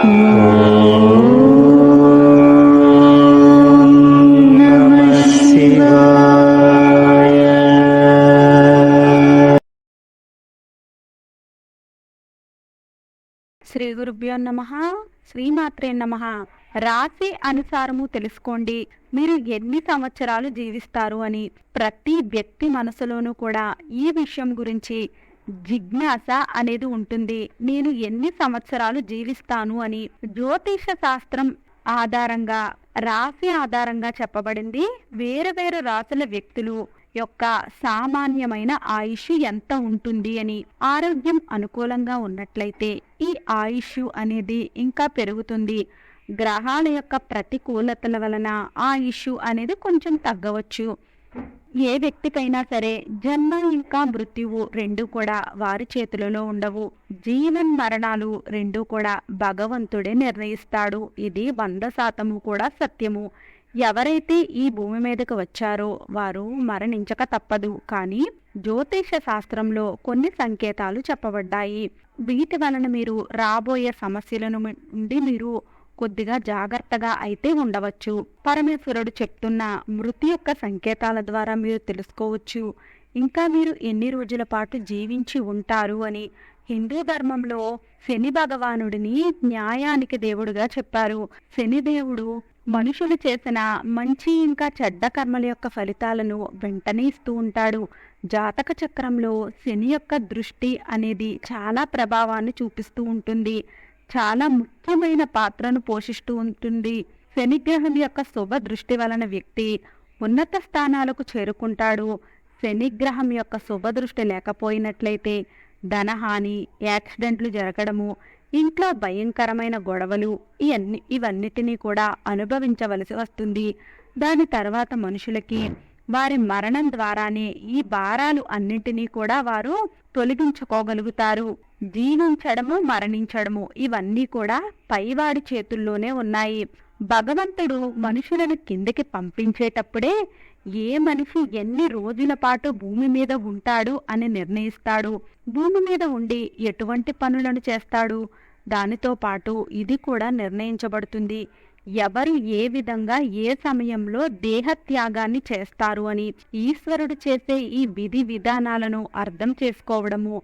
శ్రీ గురుభ్యో నమ శ్రీమాత్రే నమ. రాశి అనుసారము తెలుసుకోండి. మీరు ఎన్ని సంవత్సరాలు జీవిస్తారు అని ప్రతి వ్యక్తి మనసులోనూ కూడా ఈ విషయం గురించి జిజ్ఞాస అనేది ఉంటుంది. నేను ఎన్ని సంవత్సరాలు జీవిస్తాను అని జ్యోతిష శాస్త్రం ఆధారంగా రాశి ఆధారంగా చెప్పబడింది. వేరు వేరు రాసుల వ్యక్తులు యొక్క సామాన్యమైన ఆయుష్ ఎంత ఉంటుంది అని ఆరోగ్యం అనుకూలంగా ఉన్నట్లయితే ఈ ఆయుష్ అనేది ఇంకా పెరుగుతుంది. గ్రహాల యొక్క ప్రతికూలతల వలన ఆయుష్ అనేది కొంచెం తగ్గవచ్చు. ఏ వ్యక్తికైనా సరే జన్మ ఇంకా మృత్యువు రెండు కూడా వారి చేతులలో ఉండవు. జీవన్ మరణాలు రెండు కూడా భగవంతుడే నిర్ణయిస్తాడు. ఇది వంద శాతము కూడా సత్యము. ఎవరైతే ఈ భూమి మీదకు వచ్చారో వారు మరణించక తప్పదు. కానీ జ్యోతిష శాస్త్రంలో కొన్ని సంకేతాలు చెప్పబడ్డాయి. వీటి వలన మీరు రాబోయే సమస్యలను నుండి మీరు కొద్దిగా జాగ్రత్తగా అయితే ఉండవచ్చు. పరమేశ్వరుడు చెప్తున్న మృతి యొక్క సంకేతాల ద్వారా మీరు తెలుసుకోవచ్చు. ఇంకా మీరు ఎన్ని రోజుల పాటు జీవించి ఉంటారు అని హిందూ ధర్మంలో శని భగవానుడిని న్యాయానికి దేవుడుగా చెప్పారు. శనిదేవుడు మనుషులు చేసిన మంచి ఇంకా చెడ్డ కర్మల యొక్క ఫలితాలను వెంటనే ఇస్తూ ఉంటాడు. జాతక చక్రంలో శని యొక్క దృష్టి అనేది చాలా ప్రభావాన్ని చూపిస్తూ ఉంటుంది. చాలా ముఖ్యమైన పాత్రను పోషిస్తూ ఉంటుంది. శనిగ్రహం యొక్క శుభ దృష్టి వలన వ్యక్తి ఉన్నత స్థానాలకు చేరుకుంటాడు. శనిగ్రహం యొక్క శుభ దృష్టి లేకపోయినట్లయితే ధనహాని యాక్సిడెంట్లు జరగడము ఇంట్లో భయంకరమైన గొడవలు ఇవన్నీ ఇవన్నిటినీ కూడా అనుభవించవలసి వస్తుంది. దాని తర్వాత మనుషులకి వారి మరణం ద్వారానే ఈ భారాలు అన్నింటినీ కూడా వారు తొలగించుకోగలుగుతారు. జీవించడము మరణించడము ఇవన్నీ కూడా పైవాడి చేతుల్లోనే ఉన్నాయి. భగవంతుడు మనుషులను కిందకి పంపించేటప్పుడే ఏ మనిషి ఎన్ని రోజుల పాటు భూమి మీద ఉంటాడు అని నిర్ణయిస్తాడు. భూమి మీద ఉండి ఎటువంటి పనులను చేస్తాడు? దానితో పాటు ఇది కూడా నిర్ణయించబడుతుంది. ఎవరు ఏ విధంగా ఏ సమయంలో దేహత్యాగాన్ని చేస్తారు అని ఈశ్వరుడు చేసే ఈ విధి విధానాలను అర్థం చేసుకోవడము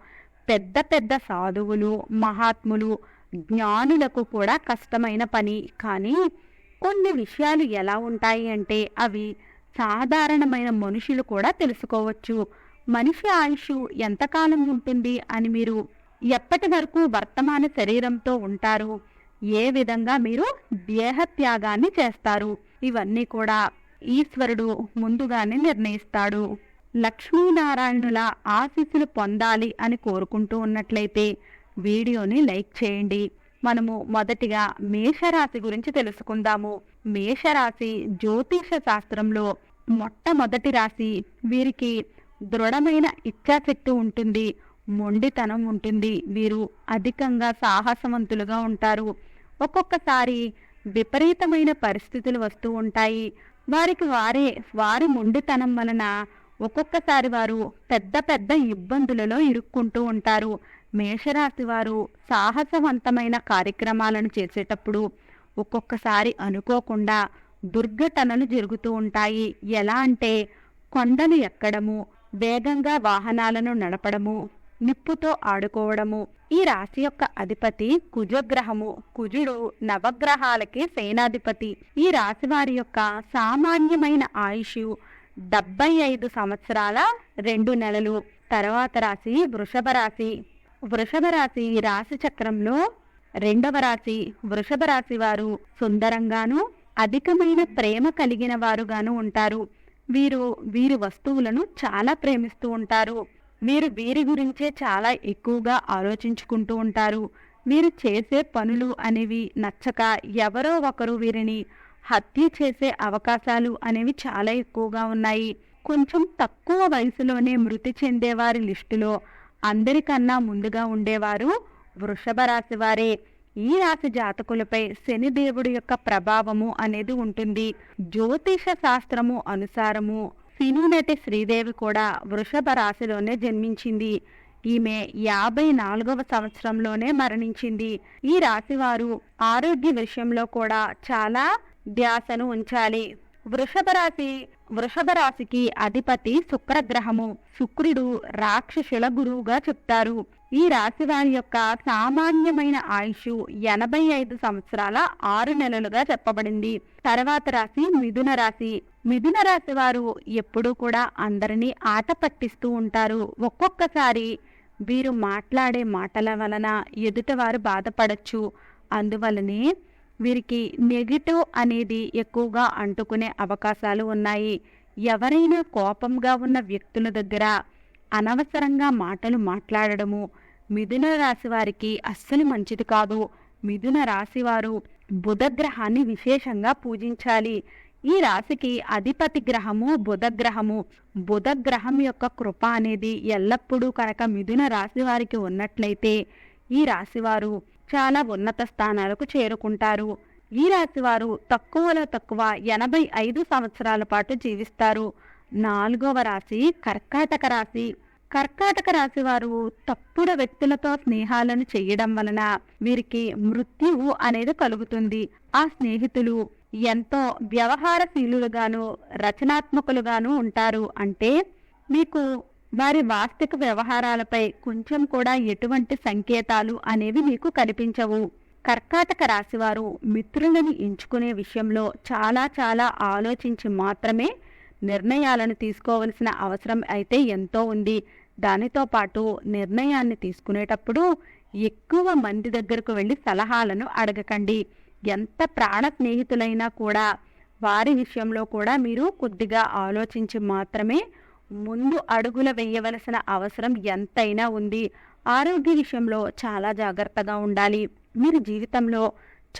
పెద్ద పెద్ద సాధువులు మహాత్ములు జ్ఞానులకు కూడా కష్టమైన పని. కానీ కొన్ని విషయాలు ఎలా ఉంటాయి అంటే అవి సాధారణమైన మనుషులు కూడా తెలుసుకోవచ్చు. మనిషి ఆయుష్ ఎంతకాలం ఉంటుంది అని మీరు ఎప్పటి వరకు వర్తమాన శరీరంతో ఉంటారు? ఏ విధంగా మీరు దేహత్యాగాన్ని చేస్తారు? ఇవన్నీ కూడా ఈశ్వరుడు ముందుగానే నిర్ణయిస్తాడు. లక్ష్మీనారాయణుల ఆశీస్సులు పొందాలి అని కోరుకుంటూ ఉన్నట్లయితే వీడియోని లైక్ చేయండి. మనము మొదటిగా మేషరాశి గురించి తెలుసుకుందాము. మేషరాశి జ్యోతిష శాస్త్రంలో మొట్టమొదటి రాశి వీరికి దృఢమైన ఇచ్ఛాశక్తి ఉంటుంది. మొండితనం ఉంటుంది. వీరు అధికంగా సాహసవంతులుగా ఉంటారు. ఒక్కొక్కసారి విపరీతమైన పరిస్థితులు వస్తూ ఉంటాయి. వారికి వారే వారి మొండితనం వలన ఒక్కొక్కసారి వారు పెద్ద పెద్ద ఇబ్బందులలో ఇరుక్కుంటూ ఉంటారు. మేషరాశి వారు సాహసవంతమైన కార్యక్రమాలను చేసేటప్పుడు ఒక్కొక్కసారి అనుకోకుండా దుర్ఘటనలు జరుగుతూ ఉంటాయి. ఎలా అంటే కొండలు ఎక్కడము వేగంగా వాహనాలను నడపడము నిప్పుతో ఆడుకోవడము. ఈ రాశి యొక్క అధిపతి కుజగ్రహము. కుజుడు నవగ్రహాలకి సేనాధిపతి. ఈ రాశి వారి యొక్క సామాన్యమైన ఆయుష్ డెబ్బై ఐదు సంవత్సరాల రెండు నెలలు. తర్వాత రాశి వృషభ రాశి. వృషభ రాశి రాశి చక్రంలో రెండవ రాశి వృషభ రాశి వారు సుందరంగాను అధికమైన ప్రేమ కలిగిన వారుగాను ఉంటారు. వీరు వీరి వస్తువులను చాలా ప్రేమిస్తూ ఉంటారు. వీరు వీరి గురించే చాలా ఎక్కువగా ఆలోచించుకుంటూ ఉంటారు. వీరు చేసే పనులు అనేవి నచ్చక ఎవరో ఒకరు వీరిని హత్య చేసే అవకాశాలు అనేవి చాలా ఎక్కువగా ఉన్నాయి. కొంచెం తక్కువ వయసులోనే మృతి చెందేవారి లిస్టులో అందరికన్నా ముందుగా ఉండేవారు వృషభ రాశి వారే. ఈ రాశి జాతకులపై శనిదేవుడి యొక్క ప్రభావము అనేది ఉంటుంది. జ్యోతిష శాస్త్రము అనుసారము సినీనటి శ్రీదేవి కూడా వృషభ రాశిలోనే జన్మించింది. ఈమె యాభై నాలుగవ సంవత్సరంలోనే మరణించింది. ఈ రాశివారు ఆరోగ్య విషయంలో కూడా చాలా ధ్యాసను ఉంచాలి. వృషభ రాశి వృషభ రాశికి అధిపతి శుక్రగ్రహము. శుక్రుడు రాక్షసుల గురువుగా చెప్తారు. ఈ రాశి వారి యొక్క సామాన్యమైన ఆయుష్ ఎనభై ఐదు సంవత్సరాల ఆరు నెలలుగా చెప్పబడింది. తర్వాత రాశి మిథున రాశి. మిథున రాశి వారు ఎప్పుడూ కూడా అందరినీ ఆట పట్టిస్తూ ఉంటారు. ఒక్కొక్కసారి వీరు మాట్లాడే మాటల వలన ఎదుటివారు బాధపడచ్చు. అందువలనే వీరికి నెగిటివ్ అనేది ఎక్కువగా అంటుకునే అవకాశాలు ఉన్నాయి. ఎవరైనా కోపంగా ఉన్న వ్యక్తుల దగ్గర అనవసరంగా మాటలు మాట్లాడడము మిథున రాశి వారికి అస్సలు మంచిది కాదు. మిథున రాశి వారు బుధగ్రహాన్ని విశేషంగా పూజించాలి. ఈ రాశికి అధిపతి గ్రహము బుధగ్రహము బుధగ్రహం యొక్క కృప అనేది ఎల్లప్పుడూ కనుక మిథున రాశి వారికి ఉన్నట్లయితే ఈ రాశివారు చాలా ఉన్నత స్థానాలకు చేరుకుంటారు. ఈ రాశి వారు తక్కువలో తక్కువ ఎనభై ఐదు సంవత్సరాల పాటు జీవిస్తారు. నాలుగవ రాశి కర్కాటక రాశి. కర్కాటక రాశి వారు తప్పుడు వ్యక్తులతో స్నేహాలను చేయడం వలన వీరికి మృత్యువు అనేది కలుగుతుంది. ఆ స్నేహితులు ఎంతో వ్యవహారశీలులుగాను రచనాత్మకులుగాను ఉంటారు. అంటే మీకు వారి వాస్తవిక వ్యవహారాలపై కొంచెం కూడా ఎటువంటి సంకేతాలు అనేవి మీకు కనిపించవు. కర్కాటక రాశివారు మిత్రులను ఎంచుకునే విషయంలో చాలా చాలా ఆలోచించి మాత్రమే నిర్ణయాలను తీసుకోవలసిన అవసరం అయితే ఎంతో ఉంది. దానితో పాటు నిర్ణయాన్ని తీసుకునేటప్పుడు ఎక్కువ మంది దగ్గరకు వెళ్ళి సలహాలను అడగకండి. ఎంత ప్రాణ స్నేహితులైనా కూడా వారి విషయంలో కూడా మీరు కొద్దిగా ఆలోచించి మాత్రమే ముందు అడుగుల వేయవలసిన అవసరం ఎంతైనా ఉంది. ఆరోగ్య విషయంలో చాలా జాగ్రత్తగా ఉండాలి. మీరు జీవితంలో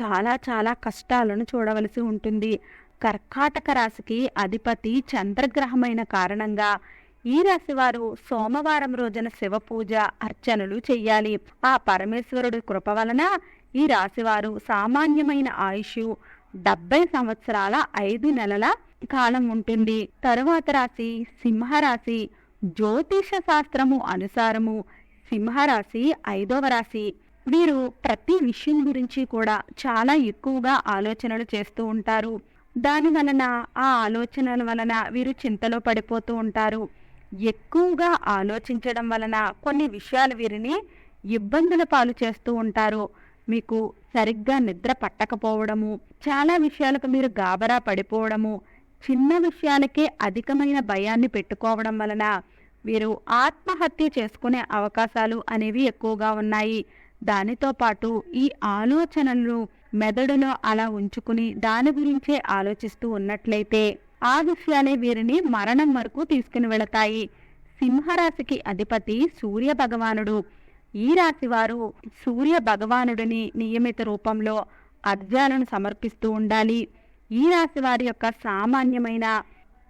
చాలా చాలా కష్టాలను చూడవలసి ఉంటుంది. కర్కాటక రాశికి అధిపతి చంద్రగ్రహమైన కారణంగా ఈ రాశి వారు సోమవారం రోజున శివ పూజ అర్చనలు చేయాలి. ఆ పరమేశ్వరుడి కృప వలన ఈ రాశివారు సామాన్యమైన ఆయుష్ డెబ్బై సంవత్సరాల ఐదు నెలల కాలం ఉంటుంది. తరువాత రాశి సింహరాశి. జ్యోతిష శాస్త్రము అనుసారము సింహరాశి ఐదవ రాశి. వీరు ప్రతి విషయం గురించి కూడా చాలా ఎక్కువగా ఆలోచనలు చేస్తూ ఉంటారు. దాని వలన ఆ ఆలోచనల వలన వీరు చింతలో పడిపోతూ ఉంటారు. ఎక్కువగా ఆలోచించడం వలన కొన్ని విషయాలు వీరిని ఇబ్బందుల పాలు చేస్తూ ఉంటారు. మీకు సరిగ్గా నిద్ర పట్టకపోవడము చాలా విషయాలకు మీరు గాబరా పడిపోవడము చిన్న విషయాలకే అధికమైన భయాన్ని పెట్టుకోవడం వలన వీరు ఆత్మహత్య చేసుకునే అవకాశాలు అనేవి ఎక్కువగా ఉన్నాయి. దానితో పాటు ఈ ఆలోచనలను మెదడులో అలా ఉంచుకుని దాని గురించే ఆలోచిస్తూ ఉన్నట్లయితే ఆ విషయాలే వీరిని మరణం వరకు తీసుకుని వెళతాయి. సింహరాశికి అధిపతి సూర్య భగవానుడు. ఈ రాశి వారు సూర్య భగవానుడిని నియమిత రూపంలో అర్ఘ్యాలను సమర్పిస్తూ ఉండాలి. ఈ రాశి వారి యొక్క సామాన్యమైన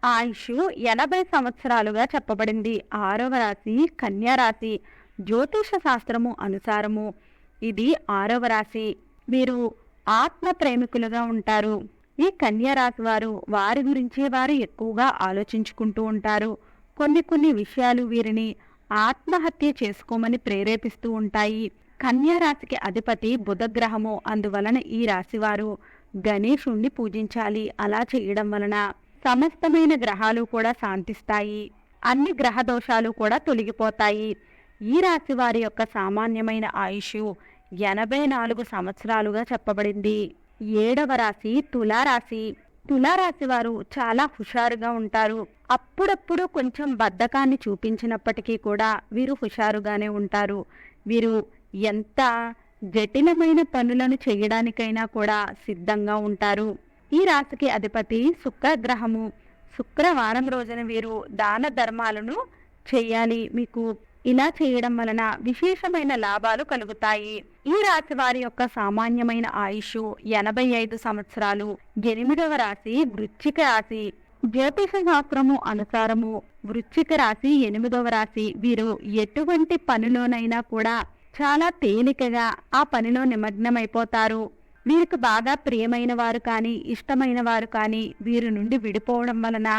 ఆయుష్ ఎనభై సంవత్సరాలుగా చెప్పబడింది. ఆరవ రాశి కన్యారాశి జ్యోతిష శాస్త్రము అనుసారము. ఇది ఆరవ రాశి. వీరు ఆత్మ ప్రేమికులుగా ఉంటారు. ఈ కన్యారాశి వారు వారి గురించి వారు ఎక్కువగా ఆలోచించుకుంటూ ఉంటారు. కొన్ని కొన్ని విషయాలు వీరిని ఆత్మహత్య చేసుకోమని ప్రేరేపిస్తూ ఉంటాయి. కన్యారాశికి అధిపతి బుధగ్రహము. అందువలన ఈ రాశివారు గణేశుణ్ణి పూజించాలి. అలా చేయడం వలన సమస్తమైన గ్రహాలు కూడా శాంతిస్తాయి. అన్ని గ్రహ దోషాలు కూడా తొలగిపోతాయి. ఈ రాశి వారి యొక్క సామాన్యమైన ఆయుష్ ఎనభై నాలుగు సంవత్సరాలుగా చెప్పబడింది. ఏడవ రాశి తులారాశి. తులారాశి వారు చాలా హుషారుగా ఉంటారు. అప్పుడప్పుడు కొంచెం బద్ధకాన్ని చూపించినప్పటికీ కూడా వీరు హుషారుగానే ఉంటారు. వీరు ఎంత జటిలమైన పనులను చేయడానికైనా కూడా సిద్ధంగా ఉంటారు. ఈ రాశికి అధిపతి శుక్రగ్రహము. శుక్రవారం రోజున వీరు దాన ధర్మాలను చేయాలి. మీకు ఇలా చేయడం వలన విశేషమైన లాభాలు కలుగుతాయి. ఈ రాశి వారి యొక్క సామాన్యమైన ఆయుష్ ఎనభై ఐదు సంవత్సరాలు. ఎనిమిదవ రాశి వృచ్చిక రాశి. జ్యోతిష శాస్త్రము అనుసారము వృశ్చిక రాశి ఎనిమిదవ రాశి వీరు ఎటువంటి పనిలోనైనా కూడా చాలా తేలికగా ఆ పనిలో నిమగ్నమైపోతారు. వీరికి బాగా ప్రియమైన వారు కానీ ఇష్టమైన వారు కానీ వీరి నుండి విడిపోవడం వలన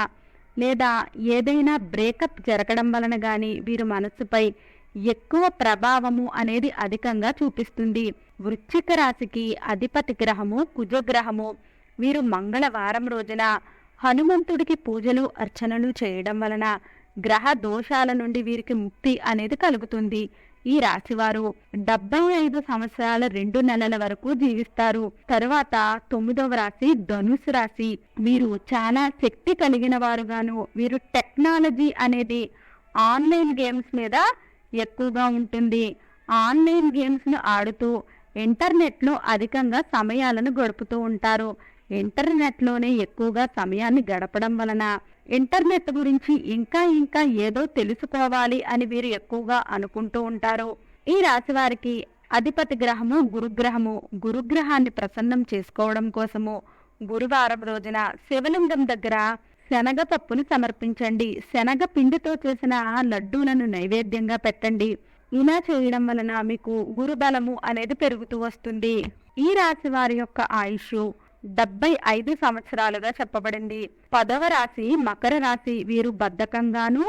లేదా ఏదైనా బ్రేకప్ జరగడం వలన కానీ వీరి మనస్సుపై ఎక్కువ ప్రభావము అనేది అధికంగా చూపిస్తుంది. వృశ్చిక రాశికి అధిపతి గ్రహము కుజగ్రహము వీరు మంగళవారం రోజున హనుమంతుడికి పూజలు అర్చనలు చేయడం వలన గ్రహ దోషాల నుండి వీరికి ముక్తి అనేది కలుగుతుంది. ఈ రాశివారు డెబ్బై ఐదు సంవత్సరాల రెండు నెలల వరకు జీవిస్తారు. తరువాత తొమ్మిదవ రాశి ధనుసు రాశి. వీరు చాలా శక్తి కలిగిన వారుగాను వీరు టెక్నాలజీ అనేది ఆన్లైన్ గేమ్స్ మీద ఎక్కువగా ఉంటుంది. ఆన్లైన్ గేమ్స్ను ఆడుతూ ఇంటర్నెట్లో అధికంగా సమయాలను గడుపుతూ ఉంటారు. ఇంటర్నెట్లోనే ఎక్కువగా సమయాన్ని గడపడం వలన ఇంటర్నెట్ గురించి ఇంకా ఇంకా ఏదో తెలుసుకోవాలి అని వీరు ఎక్కువగా అనుకుంటూ ఉంటారు. ఈ రాశి వారికి అధిపతి గ్రహము గురుగ్రహము గురుగ్రహాన్ని ప్రసన్నం చేసుకోవడం కోసము గురువారం రోజున శివలింగం దగ్గర శనగ పప్పును సమర్పించండి. శనగ పిండితో చేసిన లడ్డూలను నైవేద్యంగా పెట్టండి. ఇలా చేయడం వలన మీకు గురుబలము అనేది పెరుగుతూ వస్తుంది. ఈ రాశి వారి యొక్క ఆయుష్ డెబ్బై ఐదు సంవత్సరాలుగా చెప్పబడింది. పదవ రాశి మకర రాశి వీరు బద్ధకంగాను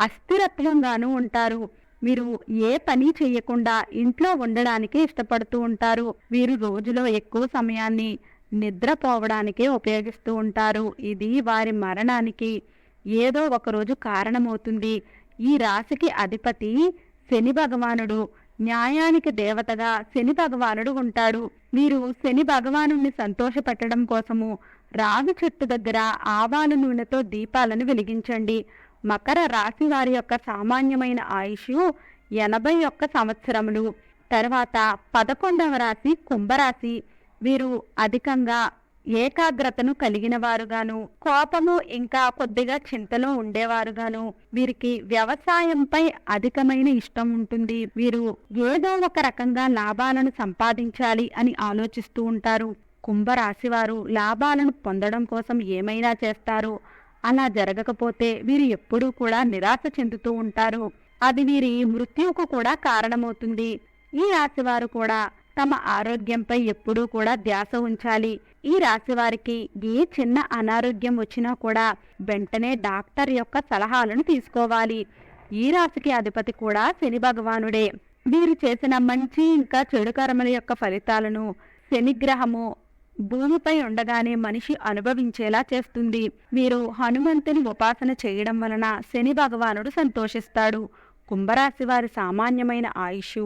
అస్థిరత్వంగాను ఉంటారు. వీరు ఏ పని చేయకుండా ఇంట్లో ఉండడానికి ఇష్టపడుతూ ఉంటారు. వీరు రోజులో ఎక్కువ సమయాన్ని నిద్రపోవడానికే ఉపయోగిస్తూ ఉంటారు. ఇది వారి మరణానికి ఏదో ఒకరోజు కారణమవుతుంది. ఈ రాశికి అధిపతి శని భగవానుడు. న్యాయానికి దేవతగా శని భగవానుడు ఉంటాడు. మీరు శని భగవాను సంతోషపెట్టడం కోసము రావి చెట్టు దగ్గర ఆవాల నూనెతో దీపాలను వెలిగించండి. మకర రాశి వారి యొక్క సామాన్యమైన ఆయుష్ ఎనభై ఒక్క సంవత్సరములు. తర్వాత పదకొండవ రాశి కుంభరాశి. వీరు అధికంగా ఏకాగ్రతను కలిగినవారుగాను కోపము ఇంకా కొద్దిగా చింతలో ఉండేవారుగాను వీరికి వ్యవసాయంపై అధికమైన ఇష్టం ఉంటుంది. వీరు ఏదో ఒక రకంగా లాభాలను సంపాదించాలి అని ఆలోచిస్తూ ఉంటారు. కుంభరాశివారు లాభాలను పొందడం కోసం ఏమైనా చేస్తారు? అలా జరగకపోతే వీరు ఎప్పుడూ కూడా నిరాశ చెందుతూ ఉంటారు. అది వీరి మృత్యువుకు కూడా కారణమవుతుంది. ఈ రాశివారు కూడా తమ ఆరోగ్యంపై ఎప్పుడూ కూడా ధ్యాస ఉంచాలి. ఈ రాశి వారికి ఏ చిన్న అనారోగ్యం వచ్చినా కూడా వెంటనే డాక్టర్ యొక్క సలహాలను తీసుకోవాలి. ఈ రాశికి అధిపతి కూడా శని భగవానుడే. వీరు చేసిన మంచి ఇంకా చెడు కర్మల యొక్క ఫలితాలను శనిగ్రహము భూమిపై ఉండగానే మనిషి అనుభవించేలా చేస్తుంది. వీరు హనుమంతుని ఉపాసన చేయడం వలన శని భగవానుడు సంతోషిస్తాడు. కుంభరాశి వారి సామాన్యమైన ఆయుష్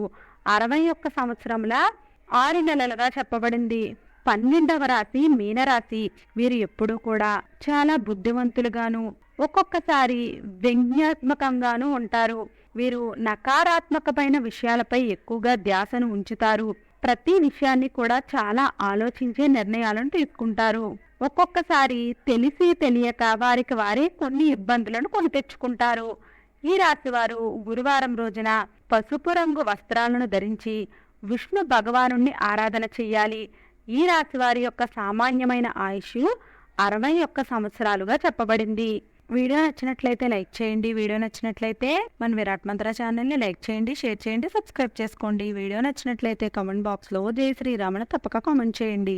అరవై ఒక్క సంవత్సరముల ఆరు నెలలుగా చెప్పబడింది. పన్నెండవ రాశి మీనరాశి. వీరు ఎప్పుడూ కూడా చాలా బుద్ధివంతులుగాను ఒక్కొక్కసారి వ్యంగ్యాత్మకంగాను ఉంటారు. వీరు నకారాత్మకమైన విషయాలపై ఎక్కువగా ధ్యాసను ఉంచుతారు. ప్రతి విషయాన్ని కూడా చాలా ఆలోచించే నిర్ణయాలను తీసుకుంటారు. ఒక్కొక్కసారి తెలిసి తెలియక వారికి వారే కొన్ని ఇబ్బందులను కొని తెచ్చుకుంటారు. ఈ రాశి వారు గురువారం రోజున పసుపు రంగు వస్త్రాలను ధరించి విష్ణు భగవాను ఆరాధన చెయ్యాలి. ఈ రాశి వారి యొక్క సామాన్యమైన ఆయుష్ అరవై ఒక్క సంవత్సరాలుగా చెప్పబడింది. వీడియో నచ్చినట్లయితే లైక్ చేయండి. వీడియో నచ్చినట్లయితే మన విరాట్ మంత్ర ఛానల్ని లైక్ చేయండి షేర్ చేయండి సబ్స్క్రైబ్ చేసుకోండి. వీడియో నచ్చినట్లయితే కామెంట్ బాక్స్లో జై శ్రీరామని తప్పక కామెంట్ చేయండి.